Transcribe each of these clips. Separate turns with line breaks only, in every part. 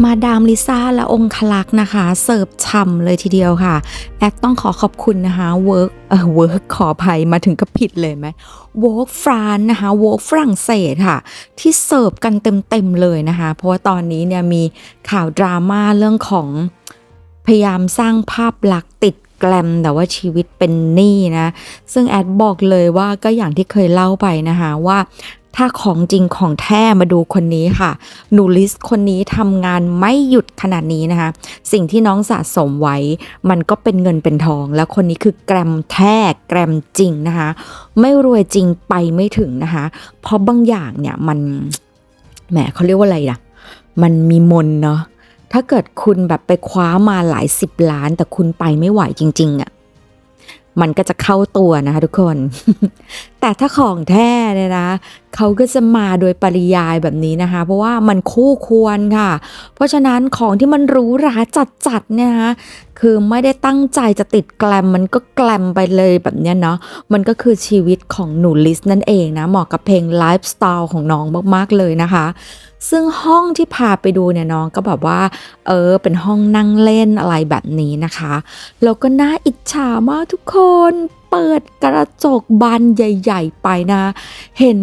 มาดามลิซ่าและองคลักษ์นะคะ เสิร์ฟฉ่ำเลยทีเดียวค่ะ แอดต้องขอขอบคุณนะคะเวิร์กเออเวิร์กขออภัยมาถึงก็ผิดเลยไหมวอล์กฟรานนะคะวอล์กฝรั่งเศสค่ะ ที่เสิร์ฟกันเต็ม ๆ เลยนะคะ เพราะว่าตอนนี้เนี่ยมีข่าวดราม่าเรื่องของพยายามสร้างภาพลักษณ์ติดแกลมแต่ว่าชีวิตเป็นหนี้นะ ซึ่งแอดบอกเลยว่าก็อย่างที่เคยเล่าไปนะคะว่า ถ้าของจริงของแท้มาดูคนนี้ค่ะหนูลิสคนนี้ทำงานไม่หยุดขนาดนี้นะคะ สิ่งที่น้องสะสมไว้ มันก็เป็นเงินเป็นทอง แล้วคนนี้คือแกรมแท้แกรมจริงนะคะ ไม่รวยจริงไปไม่ถึงนะคะ เพราะบางอย่างเนี่ยมันแหมเขาเรียกว่าอะไรนะมันมีมนเนาะถ้าเกิดคุณแบบไปคว้ามาหลายสิบล้าน แต่คุณไปไม่ไหวจริง ๆอะ่ะมันก็จะเข้าตัวนะคะทุกคน แต่ถ้าของแท้เนี่ยนะเขาก็จะมาโดยปริยายแบบนี้นะคะ เพราะว่ามันคู่ควรค่ะ เพราะฉะนั้นของที่มันหรู้ราจัดๆเนี่ยนะคะคือไม่ได้ตั้งใจจะติดแกลมมันก็แกลมไปเลยแบบเนี้ยเนาะมันก็คือชีวิตของหนูลิสนั่นเองนะเหมาะกับเพลงไลฟ์สไตล์ของน้องมากๆเลยนะคะซึ่งห้องที่พาไปดูเนี่ยน้องก็แบบว่า เออ เป็นห้องนั่งเล่นอะไรแบบนี้นะคะ แล้วก็น่าอิจฉามากทุกคน เปิดกระจกบานใหญ่ ๆ ไปนะ เห็น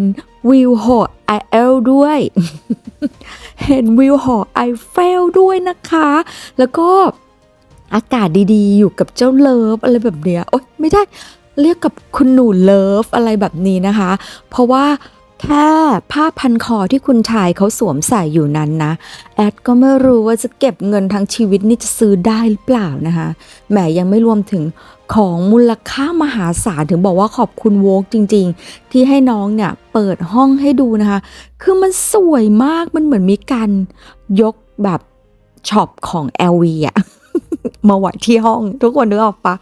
วิวหอไอเอลด้วย เห็นวิวหอไอเฟลด้วยนะคะ แล้วก็อากาศดีๆ อยู่กับเจ้าเลิฟอะไรแบบเนี้ยโอ๊ยไม่ได้เรียกกับคุณหนูเลิฟอะไรแบบนี้นะคะ เพราะว่า แค่ผ้าพันคอที่คุณชายเขาสวมใส่อยู่นั้นนะ แอดก็ไม่รู้ว่าจะเก็บเงินทั้งชีวิตนี่จะซื้อได้หรือเปล่านะคะแหมยังไม่รวมถึงของมูลค่ามหาศาลถึงบอกว่าขอบคุณโวกจริง ๆ ที่ให้น้องเนี่ยเปิดห้องให้ดูนะคะ คือมันสวยมากมันเหมือนมีการยกแบบช็อปของ LV อะมาไว้ที่ห้องทุกคนนึกออกปะ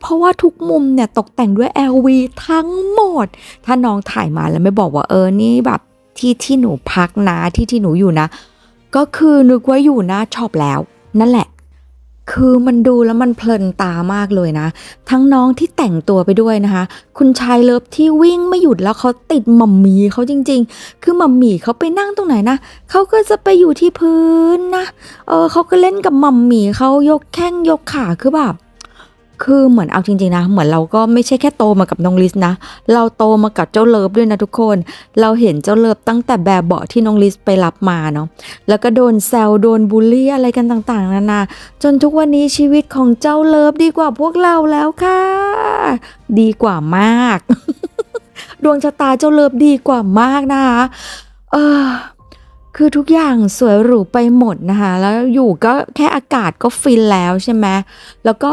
เพราะว่าทุกมุมเนี่ยตกแต่งด้วย LV ทั้งหมด ถ้าน้องถ่ายมาแล้วไม่บอกว่าเออนี่แบบที่ที่หนูพักนะที่ที่หนูอยู่นะ ก็คือนึกว่าอยู่หน้าช็อปแล้ว นั่นแหละ คือมันดูแล้วมันเพลินตามากเลยนะ ทั้งน้องที่แต่งตัวไปด้วยนะคะ คุณชายเลิฟที่วิ่งไม่หยุดแล้วเขาติดหมัมหมีเขาจริง ๆ คือหมัมหมีเขาไปนั่งตรงไหนนะเขาก็จะไปอยู่ที่พื้นนะเออเขาก็เล่นกับหมัมหมีเขายกแข้งยกขาคือแบบ คือเหมือนเอาจริงๆนะ เหมือนเราก็ไม่ใช่แค่โตมากับน้องลิสนะ เราโตมากับเจ้าเลิฟด้วยนะทุกคน เราเห็นเจ้าเลิฟตั้งแต่แบบเบาะที่น้องลิสไปรับมาเนาะ แล้วก็โดนแซวโดนบูลลี่อะไรกันต่างๆนานา จนทุกวันนี้ชีวิตของเจ้าเลิฟดีกว่าพวกเราแล้วค่ะ ดีกว่ามาก ดวงชะตาเจ้าเลิฟดีกว่ามากนะคะเออคือทุกอย่างสวยหรูไปหมดนะคะ แล้วอยู่ก็แค่อากาศก็ฟินแล้วใช่ไหมแล้วก็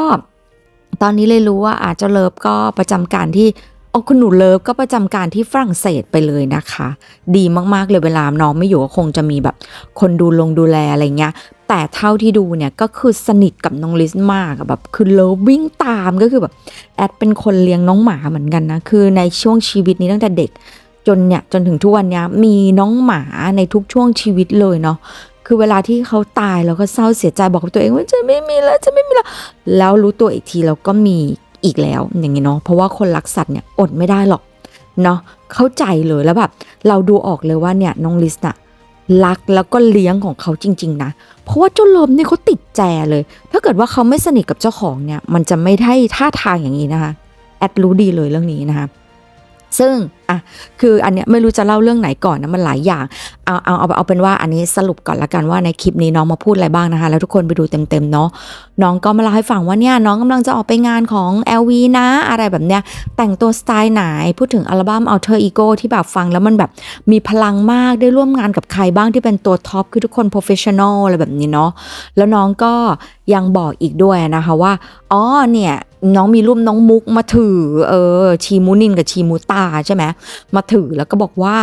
ตอนนี้เลยรู้ว่าอาจจะเลิฟก็ประจำการที่โอ้คุณหนูเลิฟก็ประจำการที่ฝรั่งเศสไปเลยนะคะ ดีมากๆเลยเวลาน้องไม่อยู่ก็คงจะมีแบบ คนดูลงดูแลอะไรเงี้ย แต่เท่าที่ดูเนี่ยก็คือสนิทกับน้องลิสมากแบบคือเลิฟวิ่งตามก็คือแบบแอดเป็นคนเลี้ยงน้องหมาเหมือนกันนะ คือในช่วงชีวิตนี้ตั้งแต่เด็กจนเนี่ยจนถึงทุกวันนี้มีน้องหมาในทุกช่วงชีวิตเลยเนาะ คือเวลาที่เขาตายเราก็เศร้าเสียใจบอกกับตัวเองว่าจะไม่มีแล้วจะไม่มีแล้วแล้วรู้ตัวอีกทีเราก็มีอีกแล้วอย่างงี้เนาะเพราะว่าคนรักสัตว์เนี่ยอดไม่ได้หรอกเนาะเข้าใจเลยแล้วแบบเราดูออกเลยว่าเนี่ยน้องลิสน่ะรักแล้วก็เลี้ยงของเขาจริง ๆ นะ เพราะว่าเจ้าลมเนี่ยเขาติดแจเลย ถ้าเกิดว่าเขาไม่สนิทกับเจ้าของเนี่ย มันจะไม่ได้ท่าทางอย่างนี้นะคะ แอดรู้ดีเลยเรื่องนี้นะคะ ซึ่ง อะคืออันเนี้ยไม่รู้จะเล่าเรื่องไหนก่อนนะมันหลายอย่างเอาเอาเอาเอาเป็นว่าอันนี้สรุปก่อนละกันว่าในคลิปนี้น้องมาพูดอะไรบ้างนะคะ แล้วทุกคนไปดูเต็มๆเนาะน้องก็มาเล่าให้ฟังว่าเนี่ยน้องกำลังจะออกไปงานของ LV นะอะไรแบบเนี้ยแต่งตัวสไตล์ไหนพูดถึงอัลบั้ม Alter Ego ที่แบบฟังแล้วมันแบบมีพลังมากได้ร่วมงานกับใครบ้างที่เป็นตัวท็อปคือทุกคน professional อะไรแบบนี้เนาะแล้วน้องก็ยังบอกอีกด้วยนะคะว่าอ๋อเนี่ย น้องมีรูปน้องมุกมาถือ เออ ชีมูนินกับชีมูตาใช่ไหมมาถือแล้วก็บอกว่า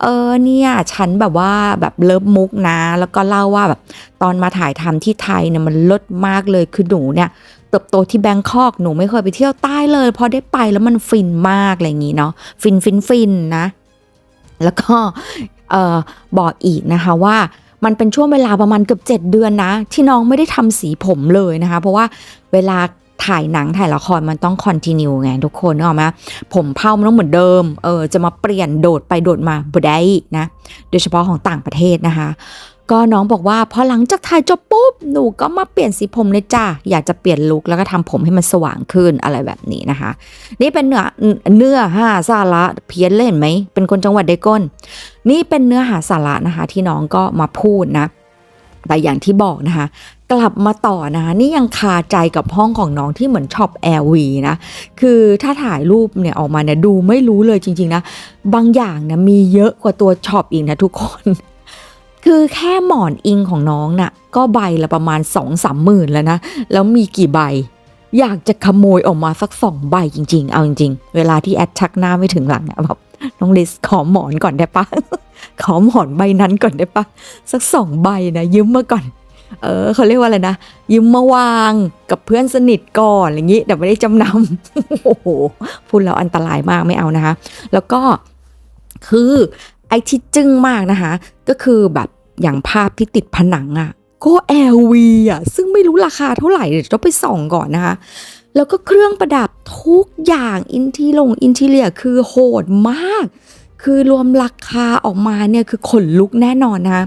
เออเนี่ยฉันแบบว่าแบบเลิฟมุกนะ แล้วก็เล่าว่าแบบตอนมาถ่ายทำที่ไทยเนี่ยมันลิศมากเลยคือหนูเนี่ยเติบโตที่แบงคอกหนูไม่เคยไปเที่ยวใต้เลย พอได้ไปแล้วมันฟินมากอะไรอย่างงี้เนาะฟินฟินฟินนะ แล้วก็เออบอกอีกนะคะว่ามันเป็นช่วงเวลาประมาณเกือบ 7 เดือนนะ ที่น้องไม่ได้ทำสีผมเลยนะคะ เพราะว่าเวลา ถ่ายหนังถ่ายละครมันต้องคอนติเนียไงทุกคนนึกออกไหมผมเผ้ามันต้องเหมือนเดิม เออ จะมาเปลี่ยนโดดไปโดดมาบ่ได้นะ โดยเฉพาะของต่างประเทศนะคะ ก็น้องบอกว่าพอหลังจากถ่ายจบปุ๊บ หนูก็มาเปลี่ยนสีผมเลยจ้าอยากจะเปลี่ยนลุคแล้วก็ทำผมให้มันสว่างขึ้นอะไรแบบนี้นะคะ นี่เป็นเนื้อเนื้อหาสาระเพี้ยนเล่นไหม เป็นคนจังหวัดเดก้น นี่เป็นเนื้อหาสาระนะคะ ที่น้องก็มาพูดนะแต่อย่างที่บอกนะคะ กลับมาต่อนะคะนี่ยังคาใจกับห้องของน้องที่เหมือนช็อปแอร์วีนะ คือถ้าถ่ายรูปเนี่ยออกมาเนี่ยดูไม่รู้เลยจริง ๆ นะ บางอย่างนะมีเยอะกว่าตัวช็อปอีกนะทุกคน คือแค่หมอนอิงของน้องน่ะก็ใบละประมาณ2องสามหมื่นแล้วนะ แล้วมีกี่ใบ อยากจะขโมยออกมาสักสองใบจริง ๆ เอาจริง ๆ เวลาที่แอดชักหน้าไม่ถึงหลังอะแบบน้องลิสขอหมอนก่อนได้ปะขอหมอนใบนั้นก่อนได้ปะสักสองใบนะยืมมาก่อน เออเขาเรียกว่าอะไรนะ ยืมมาวางกับเพื่อนสนิทก่อนอย่างนี้แต่ไม่ได้จำนำโอ้โหพูดแล้วอันตรายมากไม่เอานะคะ แล้วก็คือไอ้ที่จึ้งมากนะคะ ก็คือแบบอย่างภาพที่ติดผนังอะ่ะก็ LV อะซึ่งไม่รู้ราคาเท่าไหร่เดี๋ยวต้องไปส่องก่อนนะคะ แล้วก็เครื่องประดับทุกอย่างอินทีลงอินทีเลียคือโหดมาก คือรวมราคาออกมาเนี่ยคือขนลุกแน่นอนนะคะ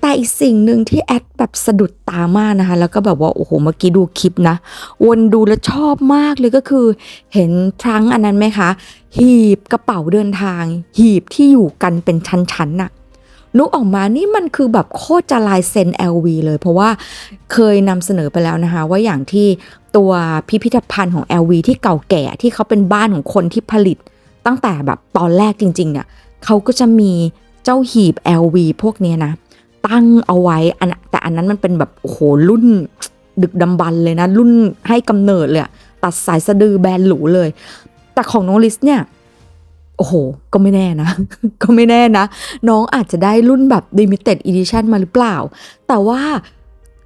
แต่อีกสิ่งหนึ่งที่แอดแบบสะดุดตามากนะคะ แล้วก็แบบว่า โอ้โห เมื่อกี้ดูคลิปนะ วนดูแล้วชอบมากเลยก็คือ เห็นทรังอันนั้นไหมคะ หีบกระเป๋าเดินทาง หีบที่อยู่กันเป็นชั้นๆน่ะนุกออกมานี่มันคือแบบโคตรจะลายเซ็น LV เลย เพราะว่าเคยนำเสนอไปแล้วนะคะ ว่าอย่างที่ตัวพิพิธภัณฑ์ของ LV ที่เก่าแก่ที่เขาเป็นบ้านของคนที่ผลิต ตั้งแต่แบบตอนแรกจริงๆเนี่ยเขาก็จะมีเจ้าหีบ LV พวกเนี้ยนะ ตั้งเอาไว้อันแต่อันนั้นมันเป็นแบบโอ้โหรุ่นดึกดำบรรเลยนะ รุ่นให้กำเนิดเลยตัดสายสะดือแบนหรูเลย แต่ของน้องลิสเนี่ยโอ้โห ก็ไม่แน่นะ ก็ไม่แน่นะ น้องอาจจะได้รุ่นแบบ limited edition มาหรือเปล่า แต่ว่า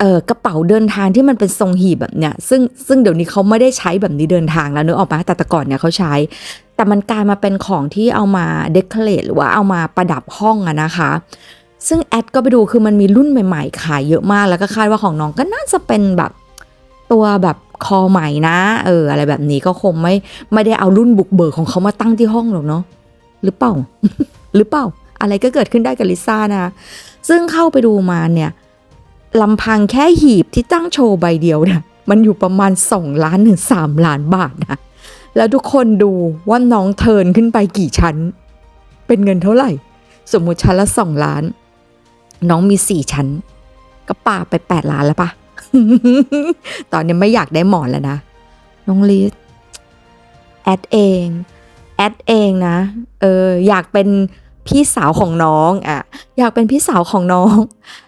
เออกระเป๋าเดินทางที่มันเป็นทรงหีบแบบเนี้ยซึ่งซึ่งเดี๋ยวนี้เขาไม่ได้ใช้แบบนี้เดินทางแล้วเนอออกมาแต่แต่ก่อนเนี่ยเขาใช้ แต่มันกลายมาเป็นของที่เอามาเดคอเรทหรือว่าเอามาประดับห้องอะนะคะ ซึ่งแอดก็ไปดูคือมันมีรุ่นใหม่ๆขายเยอะมากแล้วก็คาดว่าของน้องก็น่าจะเป็นแบบตัวแบบคอใหม่นะเอออะไรแบบนี้ก็คงไม่ไม่ได้เอารุ่นบุกเบิกของเขามาตั้งที่ห้องหรอกเนาะหรือเปล่า หรือเปล่า อะไรก็เกิดขึ้นได้กับลิซ่านะซึ่งเข้าไปดูมาเนี่ยลำพังแค่หีบที่ตั้งโชว์ใบเดียวเนี่ยมันอยู่ประมาณ 2 ล้านถึง3ล้านบาทนะ แล้วทุกคนดูว่าน้องเทินขึ้นไปกี่ชั้น เป็นเงินเท่าไหร่ สมมุติชั้นละ2ล้าน น้องมีสี่ชั้น ก็ป่าไปแปดล้านแล้วปะตอนนี้ไม่อยากได้หมอนแล้วนะ น้องลิสแอดเอง แอดเองนะ เออ อยากเป็นพี่สาวของน้องอะ อยากเป็นพี่สาวของน้อง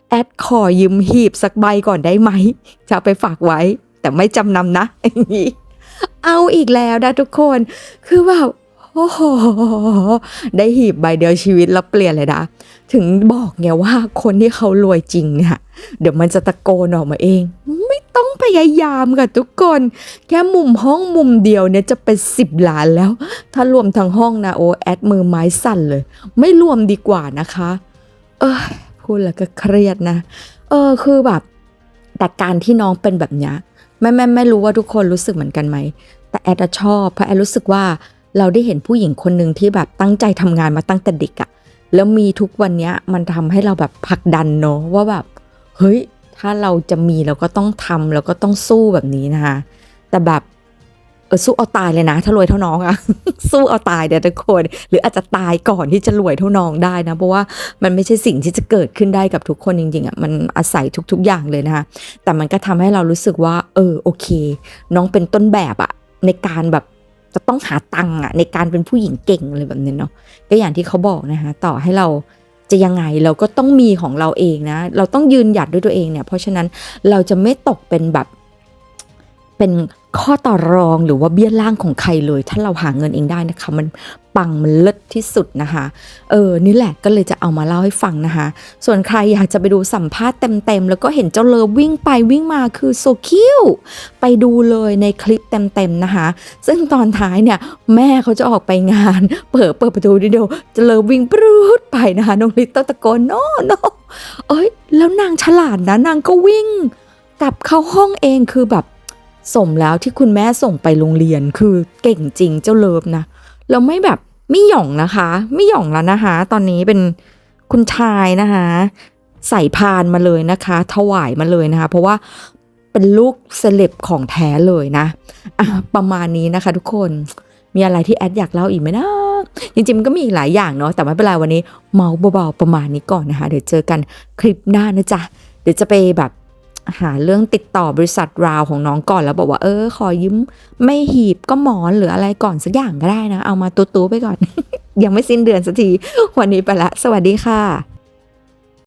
แอดขอยืมหีบสักใบก่อนได้ไหม จะไปฝากไว้ แต่ไม่จำนำนะอย่างนี้ เอาอีกแล้วนะทุกคน คือแบบโอ้โห ได้หีบใบเดียวชีวิตแล้วเปลี่ยนเลยนะ ถึงบอกไงว่าคนที่เขารวยจริงเนี่ย เดี๋ยวมันจะตะโกนออกมาเอง ไม่ต้องพยายามค่ะทุกคน แค่มุมห้องมุมเดียวเนี่ยจะเป็นสิบล้านแล้ว ถ้ารวมทั้งห้องนะโอแอดมือไม้สั่นเลย ไม่รวมดีกว่านะคะ เออพูดแล้วก็เครียดนะ เออคือแบบ แต่การที่น้องเป็นแบบนี้ ไม่ไม่ไม่รู้ว่าทุกคนรู้สึกเหมือนกันไหม แต่แอดชอบเพราะแอดรู้สึกว่าเราได้เห็นผู้หญิงคนหนึ่งที่แบบตั้งใจทำงานมาตั้งแต่เด็กอะแล้วมีทุกวันเนี้ยมันทำให้เราแบบผลักดันเนาะว่าแบบเฮ้ยถ้าเราจะมีเราก็ต้องทำแล้วก็ต้องสู้แบบนี้นะคะแต่แบบ อสู้เอาตายเลยนะ ถ้ารวยเท่าน้องอะสู้เอาตายเดี๋ยวทุกคน หรืออาจจะตายก่อนที่จะรวยเท่าน้องได้นะ เพราะว่ามันไม่ใช่สิ่งที่จะเกิดขึ้นได้กับทุกคนจริงๆอะมันอาศัยทุกๆอย่างเลยนะคะแต่มันก็ทำให้เรารู้สึกว่า เออโอเค น้องเป็นต้นแบบอะในการแบบจะต้องหาตังค์อะในการเป็นผู้หญิงเก่งอะไรแบบนี้เนาะก็อย่างที่เขาบอกนะคะต่อให้เราจะยังไงเราก็ต้องมีของเราเองนะ เราต้องยืนหยัดด้วยตัวเองเนี่ย เพราะฉะนั้นเราจะไม่ตกเป็นแบบเป็น ข้อต่อรองหรือว่าเบี้ยล่างของใครเลย ถ้าเราหาเงินเองได้นะคะ มันปังมันเลิศที่สุดนะคะ เออ นี่แหละก็เลยจะเอามาเล่าให้ฟังนะคะ ส่วนใครอยากจะไปดูสัมภาษณ์เต็มๆ แล้วก็เห็นเจ้าเลิฟวิ่งไปวิ่งมาคือโซคิวไปดูเลยในคลิปเต็มๆนะคะ ซึ่งตอนท้ายเนี่ย แม่เขาจะออกไปงาน เปิดเปิดประตูนิดเดียวเจะเลิฟวิ่งปรูดไปนะคะน้องลิตตตะโกนโนโนเอ้ย แล้วนางฉลาดนะนางก็วิ่งกลับเข้าห้องเองคือแบบ สมแล้วที่คุณแม่ส่งไปโรงเรียนคือเก่งจริงเจ้าเลิฟนะเราไม่แบบไม่หย่องนะคะ ไม่หย่องแล้วนะคะ ตอนนี้เป็นคุณชายนะคะ ใส่พานมาเลยนะคะ ถวายมาเลยนะคะ เพราะว่าเป็นลูกเซเลบของแท้เลยนะะประมาณนี้นะคะทุกคนมีอะไรที่แอดอยากเล่าอีกไหมนะจริงๆมันก็มีอีกหลายอย่างเนาะแต่ไม่เป็นไรวันนี้เมาเบาๆประมาณนี้ก่อนนะคะ เดี๋ยวเจอกันคลิปหน้านะจ๊ะเดี๋ยวจะไปแบบ หาเรื่องติดต่อบริษัทราวของน้องก่อนแล้วบอกว่าเออ ขอยืมไม่หีบก็หมอนหรืออะไรก่อนสักอย่างก็ได้นะ เอามาตัวๆไปก่อน ยังไม่สิ้นเดือนสักที วันนี้ไปละ สวัสดีค่ะ